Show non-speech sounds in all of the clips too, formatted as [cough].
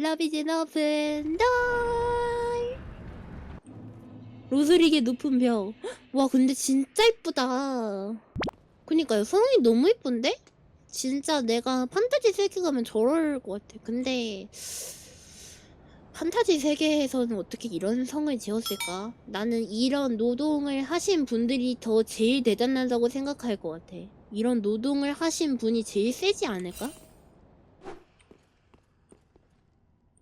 Love is an open door. 로즈릭의 높은 벽. 와, 근데 진짜 이쁘다. 그니까요, 성이 너무 이쁜데? 진짜 내가 판타지 세계 가면 저럴 것 같아. 근데, 판타지 세계에서는 어떻게 이런 성을 지었을까? 나는 이런 노동을 하신 분들이 더 제일 대단하다고 생각할 것 같아. 이런 노동을 하신 분이 제일 세지 않을까?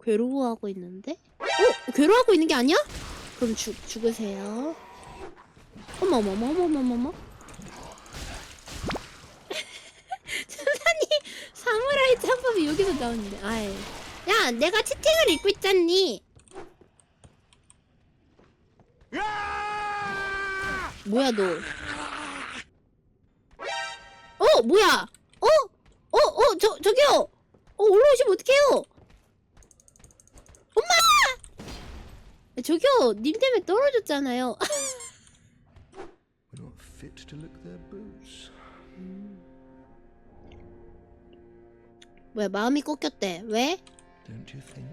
괴로워하고 있는데? 어? 괴로워하고 있는 게 아니야? 그럼 죽, 죽으세요. 어머머머머머머머. [laughs] 천사님, 사무라이 짬밥이 여기서 나오는데. 아이. 야, 내가 채팅을 읽고 있잖니. 뭐야, 너. 어, 뭐야? 어? 어, 어, 저, 저기요! 어, 올라오시면 어떡해요? 엄마! 저기요, 님 때문에 떨어졌잖아요. [laughs] We're not fit to lick their boots. 뭐야, 마음이 꺾였대. 왜? Don't you think?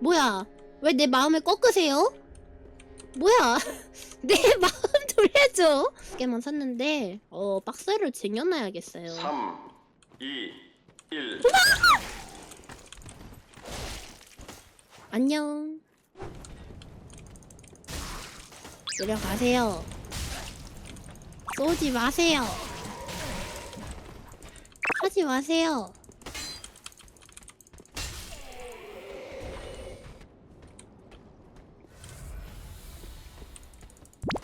뭐야? 왜 내 마음을 꺾으세요? 뭐야? [laughs] 내 마음 돌려줘. 개만 샀는데 어 박스를 쟁여놔야겠어요. 3, 2, 1. 안녕. 내려가세요. 쏘지 마세요. 하지 마세요.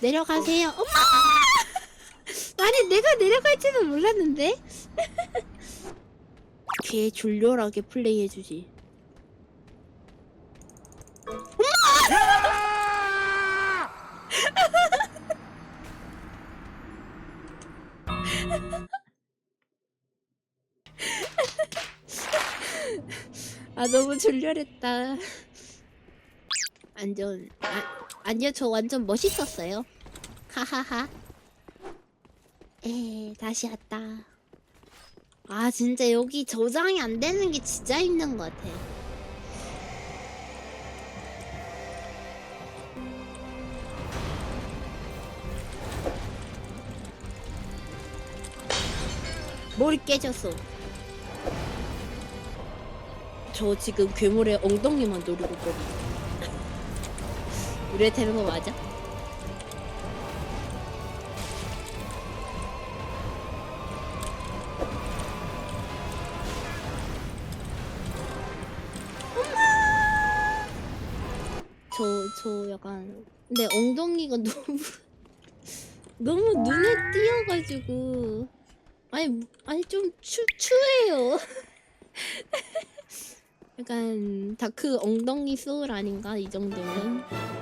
내려가세요. 엄마! [laughs] 아니 내가 내려갈 줄은 몰랐는데. [laughs] 귀에 졸렬하게 플레이해주지. 아 너무 졸렬했다. 완전 아, 아니요 저 완전 멋있었어요. 하하하. 에 다시 왔다. 아 진짜 여기 저장이 안 되는 게 진짜 힘든 것 같아. 머리 깨졌어. 저 지금 괴물의 엉덩이만 노리고 있거든요. 이래 되는 거 맞아? 저, 저 약간, 내 엉덩이가 [laughs] 너무, 너무 눈에 띄어가지고. 아니, 아니, 좀 추, 추해요. [laughs] 약간, 다크 엉덩이 소울 아닌가? 이 정도면.